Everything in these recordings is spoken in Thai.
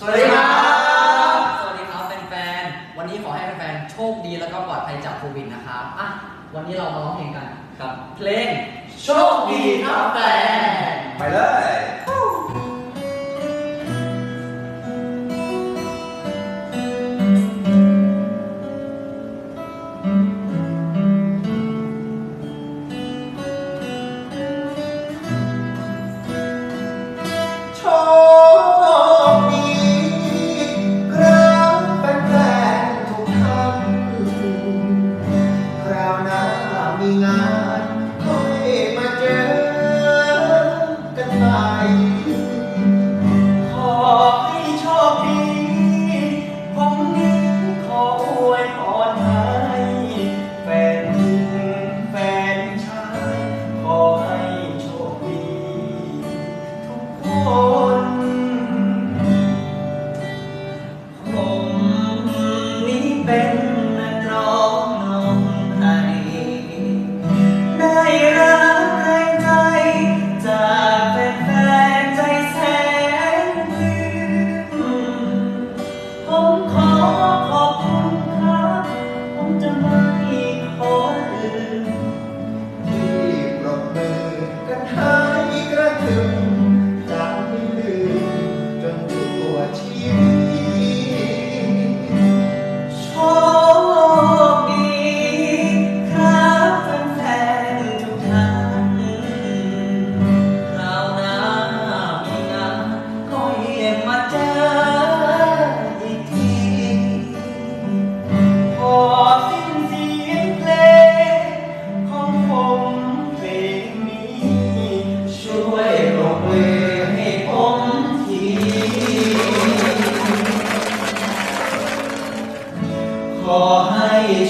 สวัสดีครับ สวัสดีครับแฟนๆ วันนี้ขอให้แฟนๆ โชคดีแล้วก็ปลอดภัยจากโควิดนะครับ อะ วันนี้เรามาร้องเพลงกันกับเพลงโชคดีครับแฟน ไปเลย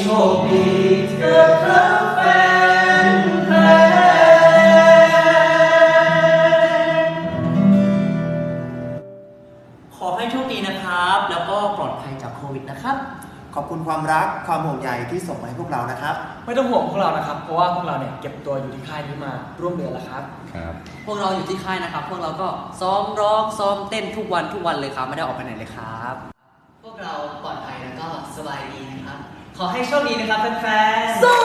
โชคดีเถิดครับแฟนเพลงขอให้โชคดีนะครับ แล้วก็ปลอดภัยจากโควิดนะครับ ขอบคุณความรักความห่วงใยที่ส่งมาให้พวกเรานะครับ ไม่ต้องห่วงพวกเรานะครับ เพราะว่าพวกเราเนี่ยเก็บตัวอยู่ที่ค่ายนี้มาร่วมเดือนแล้วครับ ครับ พวกเราอยู่ที่ค่ายนะครับ พวกเราก็ซ้อมร้องซ้อมเต้นทุกวันทุกวันเลยครับ ไม่ได้ออกไปไหนเลยครับ พวกเราปลอดภัยแล้วก็สบายดีนะครับ ขอให้โชคดีนะครับแฟนๆสู้